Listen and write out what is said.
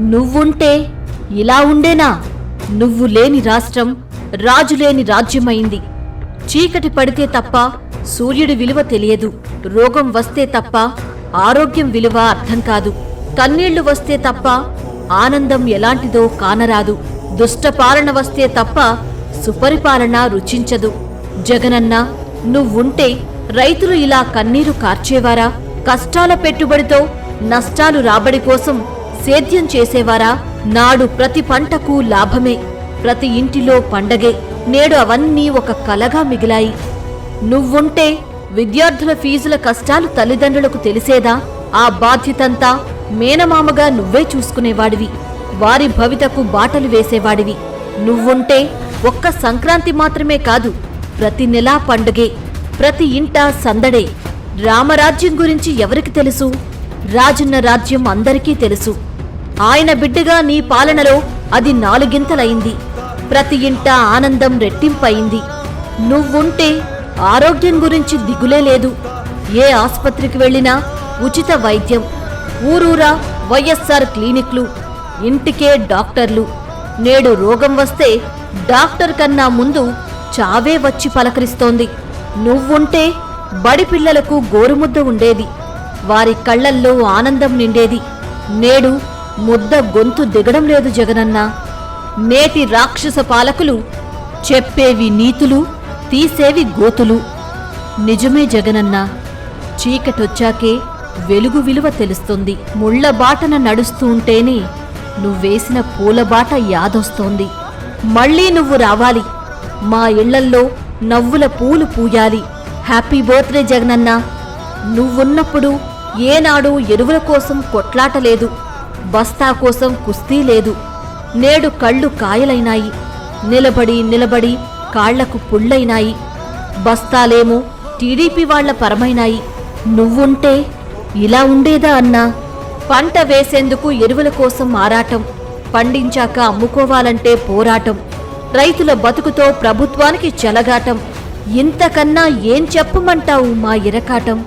నువ్వుంటే ఇలా ఉండేనా? నువ్వు లేని రాష్ట్రం రాజు లేని రాజ్యమైంది. చీకటి పడితే తప్ప సూర్యుడి విలువ తెలియదు. రోగం వస్తే తప్ప ఆరోగ్యం విలువ అర్థం కాదు. కన్నీళ్ళు వస్తే తప్ప ఆనందం ఎలాంటిదో కానరాదు. దుష్టపాలన వస్తే తప్ప సుపరిపాలన రుచించదు. జగనన్న నువ్వుంటే రైతులు ఇలా కన్నీరు కార్చేవారా? కష్టాల పెట్టుబడితో నష్టాలు రాబడి కోసం సేద్యం చేసేవారా? నాడు ప్రతి పంటకు లాభమే. ప్రతి ఇంటిలో పండగే. నేడు అవన్నీ ఒక కలగా మిగిలాయి. నువ్వుంటే విద్యార్థుల ఫీజుల కష్టాలు తల్లిదండ్రులకు తెలిసేదా? ఆ బాధ్యతంతా మేనమామగా నువ్వే చూసుకునేవాడివి. వారి భవితకు బాటలు వేసేవాడివి. నువ్వుంటే ఒక్క సంక్రాంతి మాత్రమే కాదు ప్రతి నెలా పండుగే. ప్రతి ఇంట సందడే. రామరాజ్యం గురించి ఎవరికి తెలుసు? రాజున్న రాజ్యం అందరికీ తెలుసు. ఆయన బిడ్డగా నీ పాలనలో అది నాలుగింతలైంది. ప్రతి ఇంట ఆనందం రెట్టింపయింది నువ్వుంటే ఆరోగ్యం గురించి దిగులే లేదు. ఏ ఆసుపత్రికి వెళ్ళినా ఉచిత వైద్యం. ఊరూరా వైఎస్ఆర్ క్లినిక్లు ఇంటికే డాక్టర్లు. నేడు రోగం వస్తే డాక్టర్ కన్నా ముందు చావే వచ్చి పలకరిస్తోంది. నువ్వుంటే బడి పిల్లలకు గోరుముద్ద ఉండేది. వారి కళ్ళల్లో ఆనందం నిండేది. నేడు ముద్ద గొంతు దిగడం లేదు జగనన్నా. నేటి రాక్షస పాలకులు చెప్పేవి నీతులు తీసేవి గోతులు. నిజమే జగనన్నా చీకటొచ్చాకే వెలుగు విలువ తెలుస్తుంది. ముళ్ళ బాటన నడుస్తూ ఉంటేనే నువ్వేసిన పూలబాట యాదొస్తోంది. మళ్ళీ నువ్వు రావాలి. మా ఇళ్ళల్లో నవ్వుల పూలు పూయాలి. Happy birthday జగనన్నా. నువ్వున్నప్పుడు ఏనాడు ఎరువుల కోసం కొట్లాటలేదు. బస్తా కోసం కుస్తీ లేదు. నేడు కళ్ళు కాయలైనాయి. నిలబడి నిలబడి కాళ్ళకు పుళ్ళైనాయి. బస్తాలేమో టీడీపీ వాళ్ళ పరమైనాయి. నువ్వుంటే ఇలా ఉండేదా అన్నా? పంట వేసేందుకు ఎరువుల కోసం ఆరాటం. పండించాక అమ్ముకోవాలంటే పోరాటం. రైతుల బతుకుతో ప్రభుత్వానికి చెలగాటం. ఇంతకన్నా ఏం చెప్పమంటావు మా ఇరకాటం?